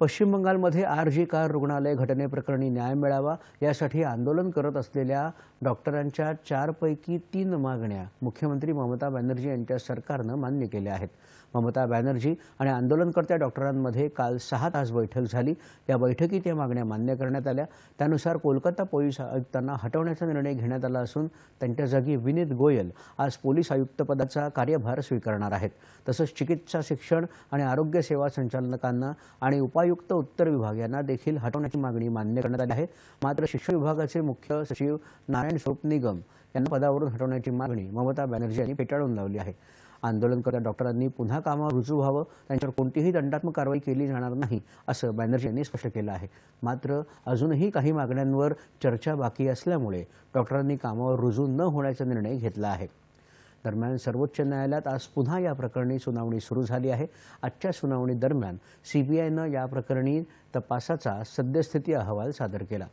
पश्चिम बंगालमध्ये R G car रुग्णालय घटनेप्रकरणी न्याय मिळावा यासाठी आंदोलन करत असलेल्या डॉक्टरांच्या चारपैकी तीन मागण्या मुख्यमंत्री ममता बॅनर्जी यांच्या सरकारनं मान्य केल्या आहेत. ममता बॅनर्जी आणि आंदोलनकर्त्या डॉक्टरांमध्ये काल सहा तास बैठक झाली. या बैठकीत या मागण्या मान्य करण्यात आल्या. त्यानुसार कोलकाता पोलीस आयुक्तांना हटवण्याचा निर्णय घेण्यात आला असून त्यांच्या जागी विनीत गोयल आज पोलीस आयुक्तपदाचा कार्यभार स्वीकारणार आहेत. तसंच चिकित्सा शिक्षण आणि आरोग्य सेवा संचालकांना आणि उपाय उपायुक्त उत्तर विभाग यांना देखील हटवण्याची मागणी मान्य करण्यात आली आहे. मात्र शिक्षण विभागाचे मुख्य सचिव नारायण स्वरूप निगम यांना पदावरून हटवण्याची मागणी ममता बॅनर्जी यांनी फेटाळून लावली आहे. आंदोलनकर्त्या डॉक्टरांनी पुन्हा कामावर रुजू व्हावं त्यांच्यावर कोणतीही दंडात्मक कारवाई केली जाणार नाही असं बॅनर्जी यांनी स्पष्ट केलं आहे. मात्र अजूनही काही मागण्यांवर चर्चा बाकी असल्यामुळे डॉक्टरांनी कामावर रुजू न होण्याचा निर्णय घेतला आहे. दरम्यान सर्वोच्च न्यायालयात आज पुन्हा या प्रकरणी सुनावणी सुरू झाली आहे. आजच्या सुनावणी दरम्यान सीबीआयनं या प्रकरणी तपासाचा सद्यस्थिती अहवाल सादर केला.